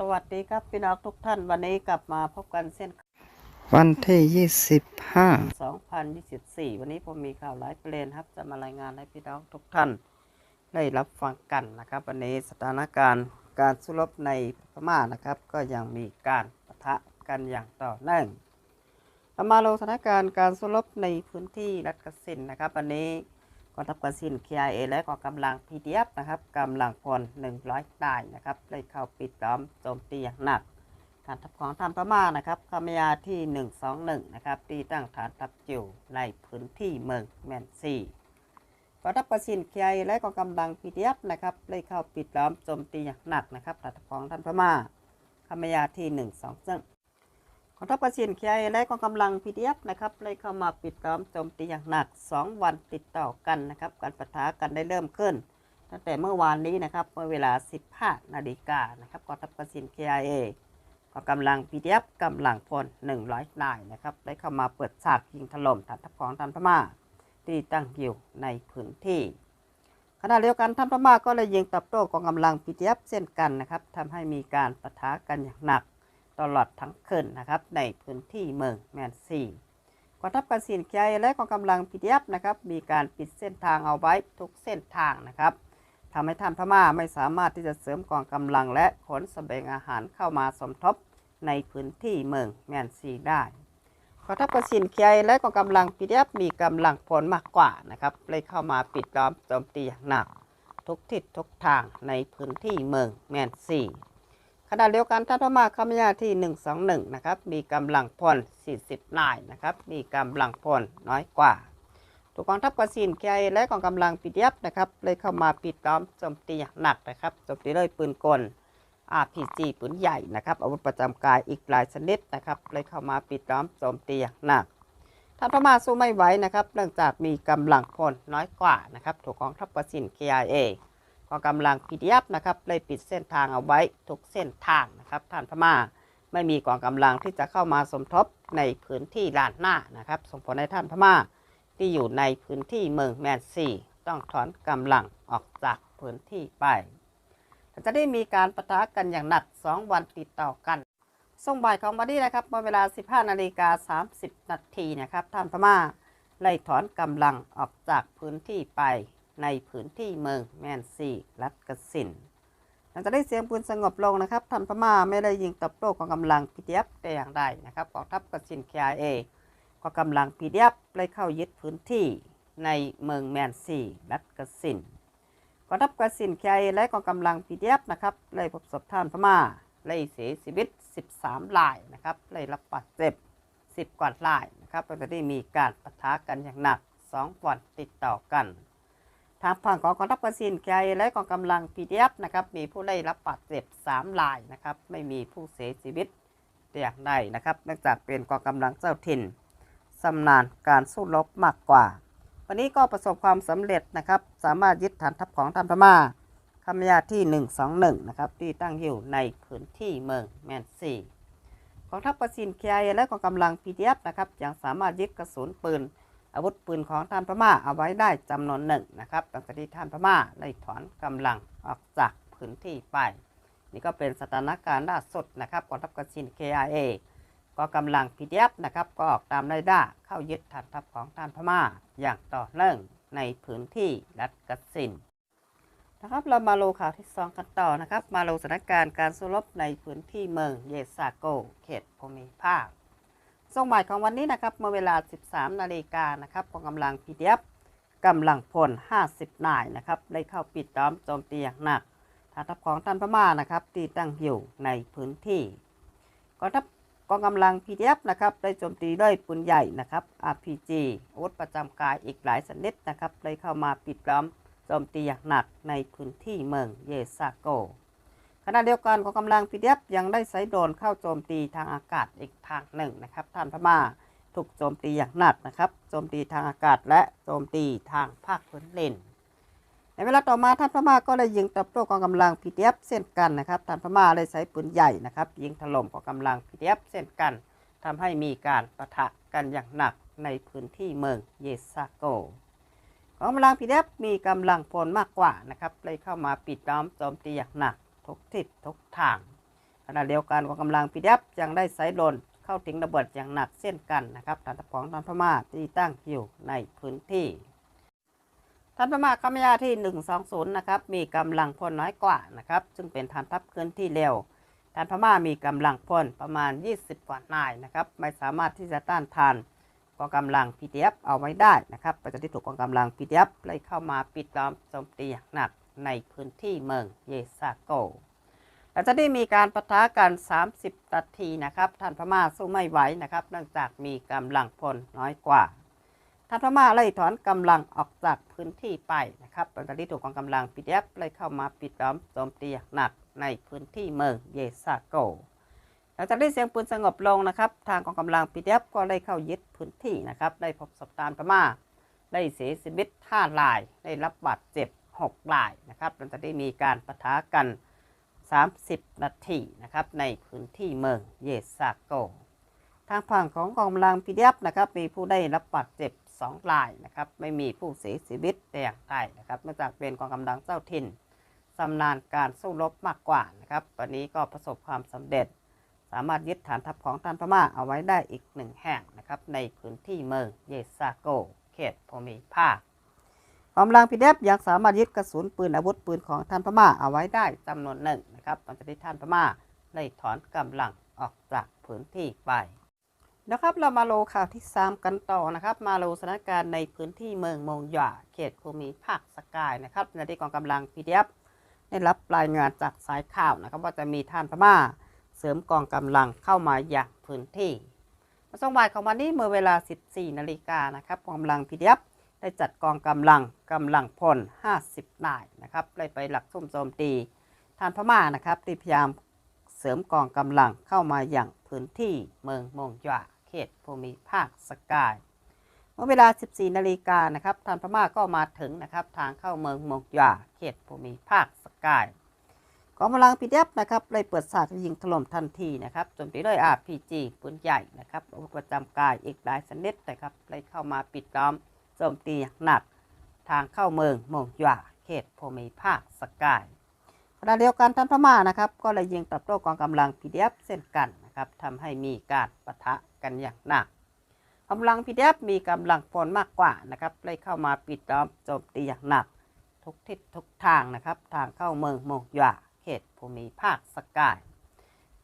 สวัสดีครับพี่น้องทุกท่านวันนี้กลับมาพบกันเส้นวันที่ยี่สิบห้า2024วันนี้ผมมีข่าวหลายประเด็นครับ จะมารายงานให้พี่น้องทุกท่าน ได้รับฟังกันนะครับ วันนี้สถานการณ์การสู้รบในพม่านะครับ ก็ยังมีการปะทะกันอย่างต่อเนื่องเรามาลงสถานการณ์การสู้รบในพื้นที่รัฐกสินนะครับวันนี้ กองทัพกสิน KIA และกองกำลัง PDF นะครับกำลังพล 100นายนะครับได้เข้าปิดล้อมโจมตีอย่างหนักฐานทัพของทางพม่านะครับคำยาที่ 121 นะครับที่ตั้งฐานทัพอยู่ในพื้นที่เมืองแมนซีกองทัพกสินเคียและกองกำลังพีดีเอฟนะครับได้เข้าปิดล้อมโจมตีอย่างหนักนะครับฐานทัพของท่านพม่าคำยาที่ 121 กองทัพกสินเคียและกองกำลังพีดีเอฟนะครับได้เข้ามาปิดล้อมโจมตีอย่างหนัก 2 วันติดต่อกันนะครับ การปะทะกันได้เริ่มขึ้น ตั้งแต่เมื่อวานนี้นะครับเมื่อเวลา 15 นาฬิกานะครับกองทัพกสิน KIA ก็กำลัง PDF กำลังพล 100 นายนะครับได้เข้ามาเปิดฉากยิงถล่มฐานทัพของทันพม่าที่ตั้งอยู่ในพื้นที่ขณะเดียวกันทัพพม่าก็เลยยิงตอบโต้กองกำลัง PDF เช่นกันนะครับทำให้มีการปะทะกันอย่างหนัก ตลอดทั้งคืนนะครับ ในพื้นที่เมืองแมนซีกองทัพกสินเคียและกองกำลัง PDF นะครับมีการปิดเส้นทางเอาไว้ทุกเส้นทางนะครับทำให้ท่านพม่าไม่สามารถที่จะเสริมกองกำลังและขนสเสบียงอาหารเข้ามาสมทบในพื้นที่เมืองแมนซีได้กองทัพกสินเคียและกองกำลังพีดีเอฟมีกำลังพลมากกว่านะครับเลยเข้ามาปิดล้อมโจมตีอย่างหนัก ทุกทิศทุกทางในพื้นที่เมืองแมนซี ขณะเดียวกันท่านพม่าคำยาที่ 121 นะครับ มีกำลังพล 40นายนะครับ มีกำลังพลน้อยกว่า ถูกกองทัพกสินเคียและกองกำลังปีดีเอฟนะครับเลยเข้ามาปิดล้อมโจมตีอย่างหนักนะครับโจมตีด้วยปืนกล RPG ปืนใหญ่นะครับอาวุธประจำกายอีกหลายชนิดนะครับเลยเข้ามาปิดล้อมโจมตีอย่างหนักท่านพม่าสู้ไม่ไหวนะครับ เนื่องจากมีกำลังพลน้อยกว่านะครับถูกกองทัพกสิน KIA กอ งกำลัง PDF นะครับเลยปิดเส้นทางเอาไว้ทุกเส้นทางนะครับท่านพม่าไม่มีกองกำลังที่จะเข้ามาสมทบในพื้นที่ลานหน้านะครับ ส่งผลให้ท่านพม่าที่อยู่ในพื้นที่เมืองแมนซีต้องถอนกำลังออกจากพื้นที่ไปจะได้มีการประทะกันอย่างหนัก 2 วันติดต่อกันส่งบ่ายของวันนี้นะครับเมื่อเวลา 15 นาฬิกา 30 นาทีนะครับท่านพม่าไล่ถอนกำลังออกจากพื้นที่ไป ในพื้นที่เมืองแมนซีรัฐกสิน หลังจากได้เสียงปืนสงบลงนะครับท่านพม่าไม่ได้ยิงตอบโต้ของกำลังพีดีเอฟแต่อย่างใดนะครับกองทัพกสิน KIA ก็กำลังพีดีเอฟไล่เข้ายึดพื้นที่ในเมืองแมนซีรัฐกสินกองทัพกสินแคและกองกำลังพีดีเอฟนะครับไล่พบศพท่านพม่าไล่เสียชีวิต 13รายนะครับไล่รับบาดเจ็บ 10 กว่ารายนะครับก็จะได้มีการปะทะกันอย่างหนัก 2 วันติดต่อกัน ทางฝั่งของกองทัพกสินแคและกองกำลัง PDF นะครับ มีผู้ได้รับบาดเจ็บ3รายนะครับ ไม่มีผู้เสียชีวิตแต่อย่างใดนะครับเนื่องจากเป็นกองกำลังเจ้าถิ่นสำนานการสู้รบมากกว่า วันนี้ก็ประสบความสำเร็จนะครับ สามารถยึดฐานทัพของท่านพม่าคำยาที่ 121 นะครับ ที่ตั้งอยู่ในพื้นที่เมืองแมนซีกองทัพประสินเคียและกองกำลัง PDF นะครับยังสามารถยึดกระสุนปืน อาวุธปืนของท่านพม่าเอาไว้ได้จำนวนหนึ่งนะครับหลังจากที่ท่านพม่าได้ถอนกำลังออกจากพื้นที่ไป นี่ก็เป็นสถานการณ์ล่าสุดนะครับกองทัพกสิน KIA ก็กำลัง PDF นะครับก็ออกตามไล่ล่าเข้ายึดฐานทัพของท่านพม่าอย่างต่อเนื่องในพื้นที่รัฐกสินนะครับเรามาโลข่าวที่สองกันต่อนะครับ มาโลสถานการณ์การสู้รบในพื้นที่เมืองเยซาโก เขตภูมิภาค ช่งบ่ายของวันนี้นะครับเมื่อเวลา 13 นาฬิกานะครับกองกำลัง PDF กำลังพล 50 นายนะครับได้เข้าปิดล้อมโจมตีอย่างหนักฐานทัพของท่านพม่านะครับที่ตั้งอยู่ในพื้นที่กองทัพกองกำลัง PDF นะครับได้โจมตีด้วยปืนใหญ่นะครับ RPG อาวุธประจำกายอีกหลายชนิดนะครับได้เข้ามาปิดล้อมโจมตีอย่างหนักในพื้นที่เมืองเยซาโก ขณะเดียวกันกองกำลัง PDF ยังได้ใช้โดรนเข้าโจมตีทางอากาศอีกทางหนึ่งนะครับท่านพม่าถูกโจมตีอย่างหนักนะครับโจมตีทางอากาศและโจมตีทางภาคพื้นดินในเวลาต่อมาท่านพม่าก็เลยยิงตอบโต้กองกำลัง PDF เช่นกันนะครับท่านพม่าเลยใช้ปืนใหญ่นะครับยิงถล่มกองกำลัง PDF เช่นกันทำให้มีการปะทะกันอย่างหนักในพื้นที่เมืองเยซาโกกองกำลัง PDF มีกำลังพลมากกว่านะครับเลยเข้ามาปิดล้อมโจมตีอย่างหนัก ทุกทิศทุกทางขณะเดียวกันกองกำลังพีเดียยังได้ใช้โดนเข้าถึงระเบิดอย่างหนักเช่นกันนะครับฐานทัพของทานพม่าที่ตั้งอยู่ในพื้นที่ฐานพม่ากัมยาที่ 120 นะครับ มีกำลังพลน้อยกว่านะครับ ซึ่งเป็นฐานทัพเคลื่อนที่เร็วฐานพม่ามีกำลังพลประมาณ 20 กว่านายนะครับ ไม่สามารถที่จะต้านทานกองกำลัง PDF เอาไว้ได้นะครับประจะที่ถูกกองกำลัง PDF ไล่เข้ามาปิดล้อมโจมตีอย่างหนัก ในพื้นที่เมืองเยซาโกหลังจากที่มีการปะทะกัน 30นาทีนะครับท่านพม่าสู้ไม่ไหวนะครับ เนื่องจากมีกำลังพลน้อยกว่าท่านพม่าไล่ถอนกำลังออกจากพื้นที่ไปนะครับหลังจากที่ถูกกองกำลังปีเดฟไล่เข้ามาปิดล้อมโจมตีหนักในพื้นที่เมืองเยซาโกหลังจากที่เสียงปืนสงบลงนะครับ ทางกองกำลังปีเดฟก็ได้เข้ายึดพื้นที่นะครับ ได้พบศพทานพม่าได้เสียชีวิต5รายได้รับบาดเจ็บ 6รายนะครับหลังจากที่มีการปะทะกัน 30 นาทีนะครับในพื้นที่เมืองเยซาโก ทางฝั่งของกองกำลังพีเดียบนะครับมีผู้ได้รับบาดเจ็บ2รายนะครับไม่มีผู้เสียชีวิตแต่อย่างใดนะครับเนื่องจากเป็นกองกำลังเจ้าถิ่นชำนาญการสู้รบมากกว่านะครับวันนี้ก็ประสบความสำเร็จ สามารถยึดฐานทัพของท่านพม่าเอาไว้ได้อีกหนึ่งแห่งนะครับในพื้นที่เมืองเยซาโก เขตภูมิภาค กองกำลังพีเดฟยังสามารถยึดกระสุนปืนอาวุธปืนของท่านพม่าเอาไว้ได้จำนวนหนึ่งนะครับหลังจากที่ท่านพม่าได้ถอนกำลังออกจากพื้นที่ไปนะครับเรามาโลข่าวที่ 3 กันต่อนะครับ มาโลสถานการณ์ในพื้นที่เมืองมงหยาเขตภูมิภาคสกายนะครับในที่กองกำลังพีเดฟได้รับรายงานจากสายข่าวนะครับ ว่าจะมีท่านพม่า เสริมกองกำลังเข้ามาอย่างพื้นที่มาส่งบ่ายของวันนี้เมื่อเวลา 14 นาฬิกานะครับกองกำลังพีเดฟ ได้จัดกองกำลังกำลังพล 50 นายนะครับได้ไปหลักซุ่มโจมตีทานพม่านะครับที่พยายามเสริมกองกำลังเข้ามาอย่างพื้นที่เมืองมงหยาเขตภูมิภาคสกายเมื่อเวลา 14 นาฬิกานะครับทานพม่าก็มาถึงนะครับทางเข้าเมืองมงหยาเขตภูมิภาคสกายกองกำลังพีเดฟนะครับเลยเปิดฉากยิงถล่มทันทีนะครับโจมตีด้วย RPG ปืนใหญ่นะครับอาวุธประจำกายอีกหลายชนิดนะครับเลยเข้ามาปิดล้อม โจมตีอย่างหนัก ทางเข้าเมืองมงหยาเขตภูมิภาคสกายขณะเดียวกันท่านพม่านะครับ ก็เลยยิงตอบโต้กองกำลังพีเดฟเช่นกันนะครับทำให้มีการปะทะกันอย่างหนักกำลังพีเดฟมีกำลังพลมากกว่านะครับเลยเข้ามาปิดล้อมโจมตีอย่างหนัก ทุกทิศทุกทางนะครับทางเข้าเมืองมงหยาเขตภูมิภาคสกาย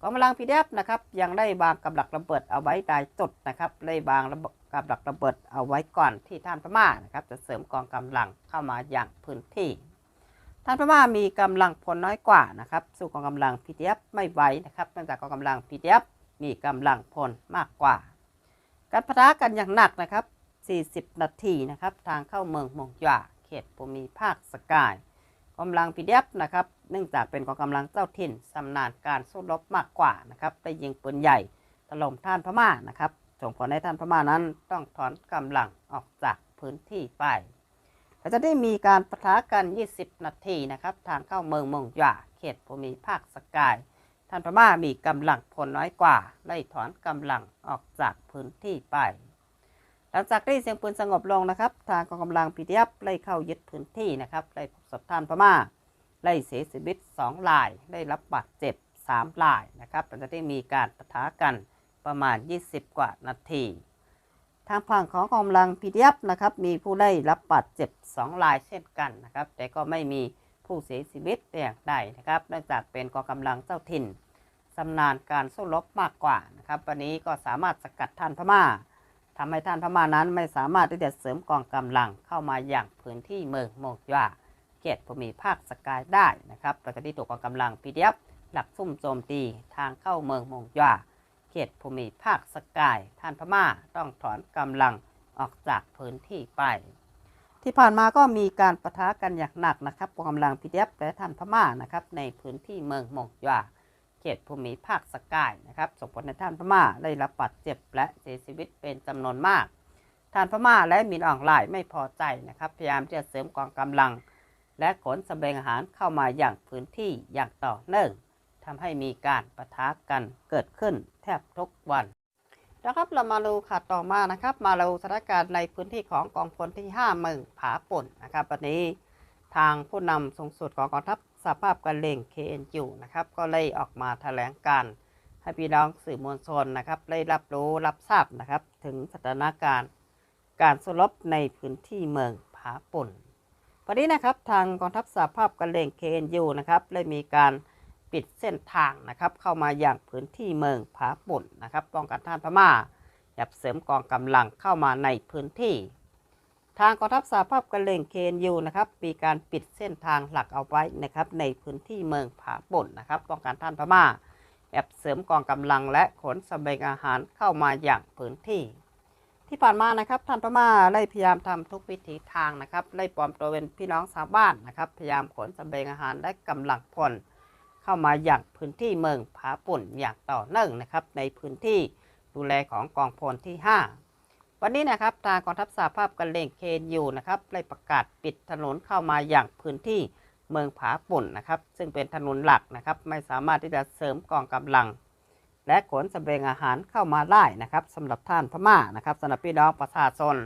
กองกำลังพีเดฟนะครับยังได้บางกำลังระเบิดเอาไว้ได้จุดนะครับได้บางระเบิด กำลังระเบิดเอาไว้ก่อนที่ท่านพม่านะครับ จะเสริมกองกำลังเข้ามาอย่างพื้นที่ ท่านพม่ามีกำลังพลน้อยกว่านะครับ สู้กองกำลังพีเดฟไม่ไหวนะครับเนื่องจากกองกำลังพีเดฟมีกำลังพลมากกว่า การปะทะกันอย่างหนักนะครับ 40 นาทีนะครับ ทางเข้าเมืองมงหยาเขตภูมิภาคสกายกำลังพีเดฟนะครับ เนื่องจากเป็นกองกำลังเจ้าถิ่นชำนาญการสู้รบมากกว่านะครับ ได้ยิงปืนใหญ่ถล่มท่านพม่านะครับ ส่งผลให้ท่านพม่านั้นต้องถอนกำลังออกจากพื้นที่ไปแต่จะได้มีการปะทะกัน 20 นาทีนะครับ ทางเข้าเมืองมงหยาเขตภูมิภาคสกาย ท่านพม่ามีกำลังพลน้อยกว่าไล่ถอนกำลังออกจากพื้นที่ไป หลังจากที่เสียงปืนสงบลงนะครับ ทางกองกำลังพีเดียไล่เข้ายึดพื้นที่นะครับไล่พบศพท่านพม่าไล่เสียชีวิต2ราย ได้รับบาดเจ็บ3รายนะครับหลังจากที่มีการปะทะกัน ประมาณ 20 กว่านาที ทางฝั่งของกองกำลังพีดียนะครับ มีผู้ได้รับบาดเจ็บ2รายเช่นกันนะครับ แต่ก็ไม่มีผู้เสียชีวิตแต่อย่างใดนะครับเนื่องจากเป็นกองกำลังเจ้าถิ่นชำนาญการสู้รบมากกว่านะครับ วันนี้ก็สามารถสกัดท่านพม่าทำให้ท่านพม่านั้นไม่สามารถที่จะเสริมกองกำลังเข้ามาอย่างพื้นที่เมืองโมกยาเขตภูมิภาคสกายได้นะครับหลังจากที่ถูกกองกำลังพีดียหลักซุ่มโจมตีทางเข้าเมืองโมกยา เขตภูมิภาคสกายท่านพม่าต้องถอนกำลังออกจากพื้นที่ไป ที่ผ่านมาก็มีการประทะกันอย่างหนักนะครับกองกำลังพีเดียและท่านพม่านะครับในพื้นที่เมืองโมกยาเขตภูมิภาคสกายนะครับส่งผลให้ท่านพม่าได้รับบาดเจ็บและเสียชีวิตเป็นจำนวนมากท่านพม่าและมินอ่องไลน์ไม่พอใจนะครับ พยายามที่จะเสริมกองกำลัง และขนสเสบียงอาหารเข้ามาอย่างพื้นที่อย่างต่อเนื่อง ทำให้มีการปะทะกันเกิดขึ้นแทบทุกวันนะครับเรามาดูข่าวต่อมานะครับ มาดูสถานการณ์ในพื้นที่ของกองพลที่5เมืองผาป่นนะครับวันนี้ทางผู้นำสูงสุดของกองทัพสภาพการเล่ง KNU นะครับก็เลยออกมาแถลงการให้พี่น้องสื่อมวลชนนะครับได้รับรู้รับทราบนะครับ ถึงสถานการณ์ การสู้รบในพื้นที่เมืองผาป่นวันนี้นะครับทางกองทัพสภาพการเล่ง KNU นะครับได้มีการ ปิดเส้นทางนะครับ เข้ามาอย่างพื้นที่เมืองผาป่นนะครับป้องกันท่านพม่ายับเสริมกองกำลังเข้ามาในพื้นที่ ทางกองทัพสหภาพกะเหร่งเคนยูนะครับมีการปิดเส้นทางหลักเอาไว้นะครับ ในพื้นที่เมืองผาป่นนะครับป้องกันท่านพม่าแอบเสริมกองกำลังและขนสเสบียงอาหารเข้ามาอย่างพื้นที่ ที่ผ่านมานะครับท่านพม่าได้พยายามทำทุกวิถีทางนะครับไล่ปลอมตัวเป็นพี่น้องชาวบ้านนะครับ พยายามขนสเสบียงอาหารและกำลังพล เข้ามาอย่างพื้นที่เมืองผาปุ่นอย่างต่อเนื่องนะครับในพื้นที่ดูแลของกองพลที่ 5 วันนี้นะครับทางกองทัพสหภาพกันเลงเคนยูนะครับได้ประกาศปิดถนนเข้ามาอย่างพื้นที่เมืองผาปุ่นนะครับ ซึ่งเป็นถนนหลักนะครับ ไม่สามารถที่จะเสริมกองกำลัง และขนสเสบียงอาหารเข้ามาได้นะครับสำหรับท่านพม่านะครับสำหรับพี่น้องประชาชน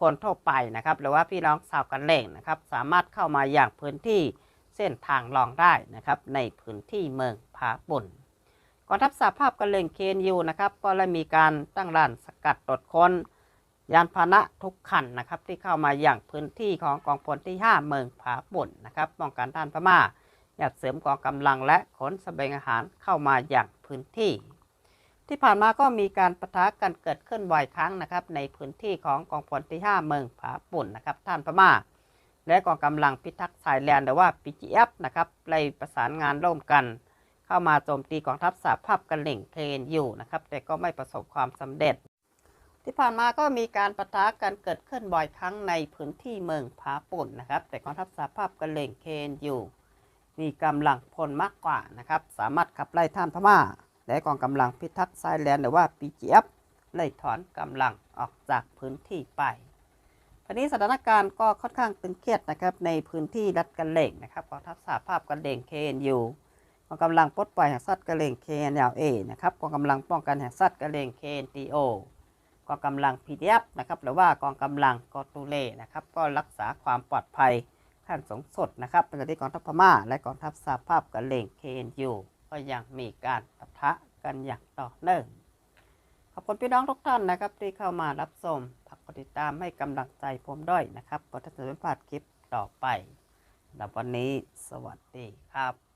คนทั่วไปนะครับ หรือว่าพี่น้องชาวกันเลงนะครับ สามารถเข้ามาอย่างพื้นที่ ส้นทางรองได้นะครับ ในพื้นที่เมืองผาป่นกองทัพสหภาพกันเลงเคนยูนะครับก็ได้มีการตั้งด่านสกัดตรวจค้นยานพาหนะทุกคันนะครับที่เข้ามาอย่างพื้นที่ของกองพลที่ 5 เมืองผาป่นนะครับป้องกันท่านพม่าอยากเสริมกองกำลังและขนสเสบียงอาหารเข้ามาอย่างพื้นที่ ที่ผ่านมาก็มีการประทะกันเกิดขึ้นบ่อยครั้งนะครับในพื้นที่ของกองพลที่ 5 เมืองผาป่นนะครับท่านพม่า และกองกำลังพิทักษ์สายแลนหรือว่า PGF นะครับได้ประสานงานร่วมกัน เข้ามาโจมตีกองทัพสหภาพกันเหล่งเคนยูนะครับ แต่ก็ไม่ประสบความสำเร็จ ที่ผ่านมาก็มีการประทะกันเกิดขึ้นบ่อยครั้งในพื้นที่เมืองผาปุ่นนะครับ แต่กองทัพสหภาพกันเหล่งเคนยูมีกำลังพลมากกว่านะครับ สามารถขับไล่ท่านพม่า และกองกำลังพิทักษ์ชายแดนหรือว่า PGF ไล่ถอนกำลังออกจากพื้นที่ไป ทีนี้สถานการณ์ก็ค่อนข้างตึงเครียดนะครับในพื้นที่รัฐกันเหล่งนะครับกองทัพสหภาพกันเหล่ง KNU กองกำลังปลดปล่อยแห่งสัตว์กระเลง KNLA นะครับกองกำลังป้องกันแห่งสัตว์กระเลง KNTO กองกำลัง PDF นะครับหรือว่ากองกำลังกอตูเล่นะครับก็รักษาความปลอดภัยขั้นสูงสุดนะครับเป็นที่กองทัพพม่า และกองทัพสหภาพกระเลง KNU ก็ยังมีการปะทะกันอย่างต่อเนื่อง ขอบคุณพี่น้องทุกท่านนะครับ ที่เข้ามารับชมฝากกดติดตามให้กำลังใจผมด้วยนะครับเพื่อที่จะไม่พลาดคลิปต่อไปสำหรับวันนี้สวัสดีครับ